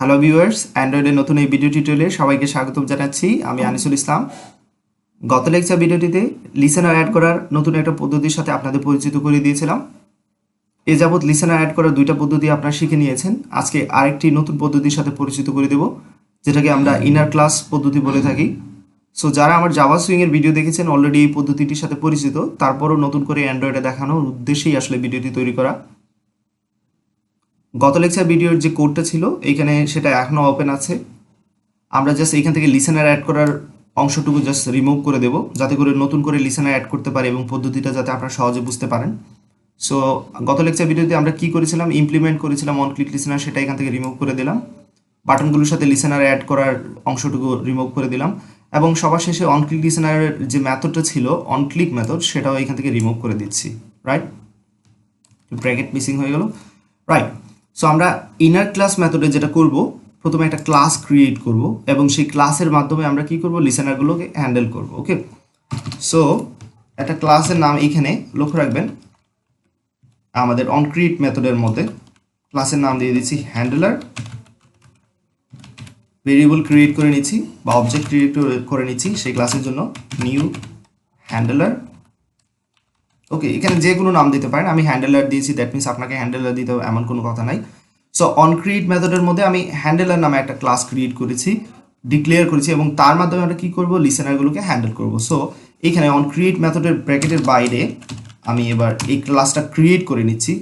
Hello viewers অ্যান্ড্রয়েডের নতুন এই video টিউটোরিয়ালে সবাইকে স্বাগত জানাচ্ছি। আমি আনিসুল ইসলাম। গত লেকচার ভিডিওটিতে লিসেনার অ্যাড করার নতুন একটা পদ্ধতির সাথে আপনাদের পরিচিত করে দিয়েছিলাম। এ যাবৎ লিসেনার অ্যাড করার দুইটা পদ্ধতি আপনারা শিখে নিয়েছেন। আজকে আরেকটি নতুন পদ্ধতির সাথে পরিচিত করে দেব, যেটাকে আমরা ইনার ক্লাস পদ্ধতি বলে থাকি। সো যারা আমার জাভা সুইংয়ের ভিডিও দেখেছেন অলরেডি এই পদ্ধতিটির সাথে পরিচিত, তারপরও নতুন করে অ্যান্ড্রয়েডে দেখানোর উদ্দেশ্যেই আসলে ভিডিওটি তৈরি করা। গত লেকচার ভিডিওর যে কোডটা ছিল, এইখানে সেটা এখনও ওপেন আছে। আমরা জাস্ট এইখান থেকে লিসেনার অ্যাড করার অংশটুকু জাস্ট রিমুভ করে দেব, যাতে করে নতুন করে লিসেনার অ্যাড করতে পারে এবং পদ্ধতিটা যাতে আপনারা সহজে বুঝতে পারেন। সো গত লেকচার ভিডিওতে আমরা কি করেছিলাম? ইমপ্লিমেন্ট করেছিলাম অন ক্লিক লিসেনার সেটা এখান থেকে রিমুভ করে দিলাম। বাটনগুলোর সাথে লিসেনার অ্যাড করার অংশটুকু রিমুভ করে দিলাম। এবং সবার শেষে অন ক্লিক লিসেনারের যে মেথডটা ছিল অন ক্লিক মেথড সেটাও এখান থেকে রিমুভ করে দিচ্ছি। রাইট ব্র্যাকেট মিসিং হয়ে গেল। রাইট সো আমরা ইনার ক্লাস মেথডে যেটা করব, প্রথমে একটা ক্লাস ক্রিয়েট করব এবং সেই ক্লাসের মাধ্যমে আমরা কি করব? লিসেনারগুলোকে হ্যান্ডেল করব ওকে সো একটা ক্লাসের নাম এখানে লক্ষ্য রাখবেন। আমাদের অন ক্রিয়েট মেথডের মধ্যে ক্লাসের নাম দিয়ে দিচ্ছি হ্যান্ডেলার ভেরিয়েবল ক্রিয়েট করে নিচ্ছি বা অবজেক্ট ক্রিয়েট করে নিচ্ছি সেই ক্লাসের জন্য নিউ হ্যান্ডেলার ওকে এখানে যে কোনো নাম দিতে পারেন। আমি হ্যান্ডেলার দিয়েছি দ্যাট মিনস আপনাকে হ্যান্ডেলার দিতে এমন কোনো কথা নাই। সো অন ক্রিয়েট মেথডের মধ্যে আমি হ্যান্ডেলার নামে একটা ক্লাস ক্রিয়েট করেছি ডিক্লেয়ার করেছি এবং তার মাধ্যমে আমরা কী করব? লিসেনারগুলোকে হ্যান্ডেল করব। সো এখানে অন ক্রিয়েট মেথডের ব্র্যাকেটের বাইরে আমি এবার এই ক্লাসটা ক্রিয়েট করে নিচ্ছি।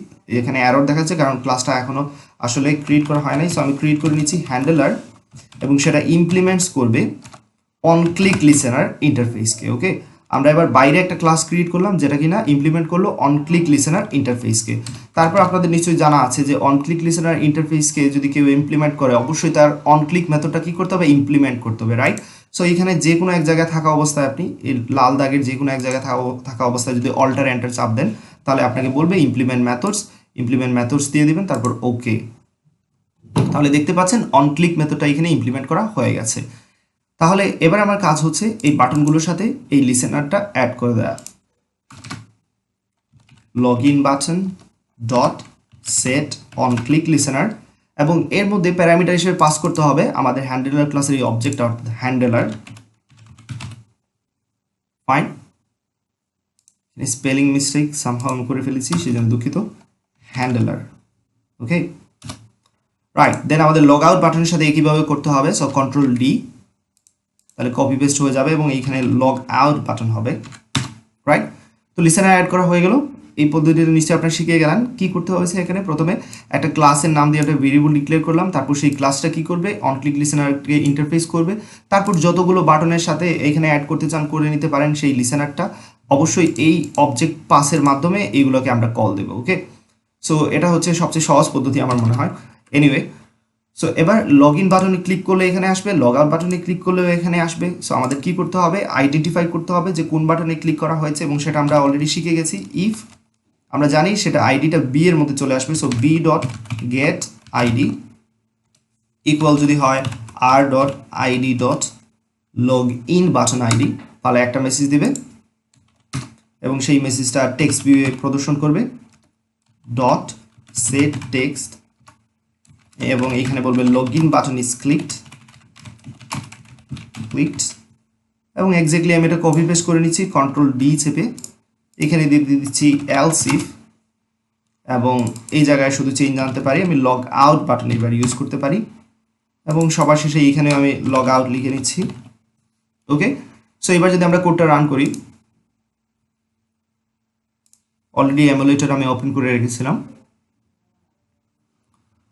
এখানে অ্যারোর দেখাচ্ছে কারণ ক্লাসটা এখনও আসলে ক্রিয়েট করা হয় নাই। সো আমি ক্রিয়েট করে নিচ্ছি হ্যান্ডেলার এবং সেটা ইমপ্লিমেন্টস করবে অন ক্লিক লিসেনার ইন্টারফেসকে ওকে আমরা এবার বাইরে একটা ক্লাস ক্রিয়েট করলাম, যেটা কিনা ইমপ্লিমেন্ট করল অন ক্লিক লিসেনার ইন্টারফেসকে তারপর আপনাদের নিশ্চয়ই জানা আছে যে অন ক্লিক লিসেনার ইন্টারফেসকে যদি কেউ ইমপ্লিমেন্ট করে, অবশ্যই তার অন ক্লিক মেথডটা কি করতে হবে? ইমপ্লিমেন্ট করতে হবে রাইট সো এখানে যে কোনো এক জায়গায় থাকা অবস্থায় আপনি এই লাল দাগের যে কোনো এক জায়গায় থাকা থাকা অবস্থায় যদি অল্টার এন্টার চাপ দেন, তাহলে আপনাকে বলবে ইমপ্লিমেন্ট মেথডস ইমপ্লিমেন্ট মেথডস দিয়ে দিবেন, তারপর ওকে তাহলে দেখতে পাচ্ছেন অন ক্লিক মেথডটা এখানে ইমপ্লিমেন্ট করা হয়ে গেছে। তাহলে এবার আমার কাজ হচ্ছে এই বাটনগুলোর সাথে এই লিসেনারটা অ্যাড করে দেওয়া log in button dot set on click listener এবং এর মধ্যে প্যারামিটার হিসেবে পাস করতে হবে আমাদের হ্যান্ডেলার ক্লাসের এই অবজেক্ট অর্থাৎ handler fine spelling mistake somehow আমি করে ফেলেছি সেই জন্য দুঃখিত। হ্যান্ডেলার ওকে রাইট দেন আমাদের লগ আউট বাটনের সাথে একইভাবে করতে হবে সো কন্ট্রোল ডি তাহলে কপি পেস্ট হয়ে যাবে এবং এইখানে লগ আউট বাটন হবে রাইট তো লিসেনার অ্যাড করা হয়ে গেল। এই পদ্ধতিতে নিশ্চয়ই আপনারা শিখে গেলেন। কি করতে হয়েছে এখানে? প্রথমে একটা ক্লাসের নাম দিয়ে একটা ভেরিয়েবল ডিক্লেয়ার করলাম, তারপর সেই ক্লাসটা কি করবে? অন ক্লিক লিসেনারকে ইন্টারফেস করবে। তারপর যতগুলো বাটনের সাথে এখানে অ্যাড করতে চান করে নিতে পারেন সেই লিসেনারটা অবশ্যই এই অবজেক্ট পাসের মাধ্যমে এইগুলোকে আমরা কল দেবো ওকে সো এটা হচ্ছে সবচেয়ে সহজ পদ্ধতি আমার মনে হয়। এনিওয়ে সো এবার লগ ইন বাটনে ক্লিক করলে এখানে আসবে লগ আউট বাটনে ক্লিক করলেও এখানে আসবে। সো আমাদের কি করতে হবে? আইডেন্টিফাই করতে হবে যে কোন বাটনে ক্লিক করা হয়েছে এবং সেটা আমরা অলরেডি শিখে গেছি। ইফ আমরা জানি সেটা আইডিটা বি এর মধ্যে চলে আসবে। So B dot get ID equal যদি হয় আর dot ID dot log in button ID তাহলে একটা মেসেজ দিবে এবং সেই মেসেজটা টেক্সট ভিউয়ে প্রদর্শন করবে। ডট সেট টেক্সট এবং এখানে বলবে log in button is clicked clicked এবং এক্স্যাক্টলি আমি এটা কপি পেস্ট করে নিচ্ছি কন্ট্রোল ডি চেপে। এখানে দিয়ে দিচ্ছি এলসিফ এবং এই জায়গায় শুধু চেঞ্জ আনতে পারি, আমি লগ আউট বাটন এবার ইউজ করতে পারি। এবং সবার শেষে এইখানে আমি লগ আউট লিখে নিচ্ছি। ওকে সো এবার যদি আমরা কোডটা রান করি। অলরেডি এমুলেটর আমি ওপেন করে রেখেছিলাম।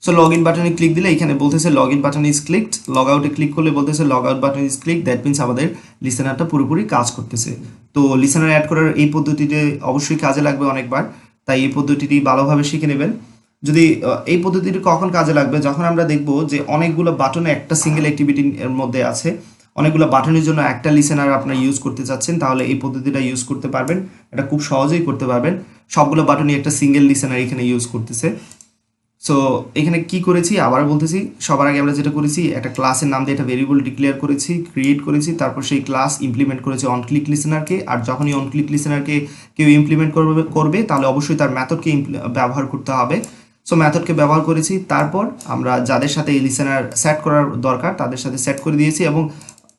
সো লগ ইন বাটনে ক্লিক দিলে এখানে বলতেছে log in button is clicked log আউটে ক্লিক করলে বলতেছে log out button is click that means আমাদের লিসেনারটা পুরোপুরি কাজ করতেছে। তো লিসেনার অ্যাড করার এই পদ্ধতিতে অবশ্যই কাজে লাগবে অনেকবার। তাই এই পদ্ধতিটি ভালোভাবে শিখে নেবেন। যদি এই পদ্ধতিটি কখন কাজে লাগবে? যখন আমরা দেখব যে অনেকগুলো বাটনে একটা সিঙ্গেল অ্যাক্টিভিটি এর মধ্যে আছে, অনেকগুলো বাটনের জন্য একটা লিসেনার আপনার ইউজ করতে চাচ্ছেন, তাহলে এই পদ্ধতিটা ইউজ করতে পারবেন। এটা খুব সহজেই করতে পারবেন। সবগুলো বাটনই একটা সিঙ্গেল লিসেনার এখানে ইউজ করতেছে। সো এখানে কি করেছি? আবার বলতেছি, সবার আগে আমরা যেটা করেছি, একটা ক্লাসের নাম দিয়ে একটা ভেরিয়েবল ডিক্লেয়ার করেছি ক্রিয়েট করেছি, তারপর সেই ক্লাস ইমপ্লিমেন্ট করেছি অন ক্লিক লিসেনারকে আর যখনই অন ক্লিক লিসেনারকে কেউ ইমপ্লিমেন্ট করবে করবে, তাহলে অবশ্যই তার মেথডকে ব্যবহার করতে হবে। সো ম্যাথডকে ব্যবহার করেছি, তারপর আমরা যাদের সাথে এই লিসেনার সেট করার দরকার, তাদের সাথে সেট করে দিয়েছি এবং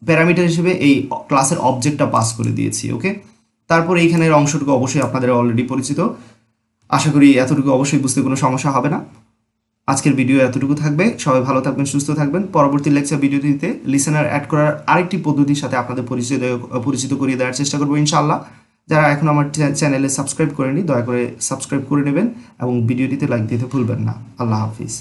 প্যারামিটার হিসেবে এই ক্লাসের অবজেক্টটা পাস করে দিয়েছি ওকে তারপর এইখানের অংশটুকু অবশ্যই আপনাদের অলরেডি পরিচিত। আশা করি এতটুকু অবশ্যই বুঝতে কোনো সমস্যা হবে না। আজকের ভিডিও এতটুকু থাকবে। সবাই ভালো থাকবেন, সুস্থ থাকবেন। পরবর্তী লেকচার ভিডিওটিতে লিসেনার অ্যাড করার আরেকটি পদ্ধতির সাথে আপনাদের পরিচিত পরিচিত করিয়ে দেওয়ার চেষ্টা করব ইনশাআল্লাহ। যারা এখন আমার চ্যানেলে সাবস্ক্রাইব করেনি দয়া করে সাবস্ক্রাইব করে নেবেন এবং ভিডিওটিতে লাইক দিতে ভুলবেন না। আল্লাহ হাফিজ।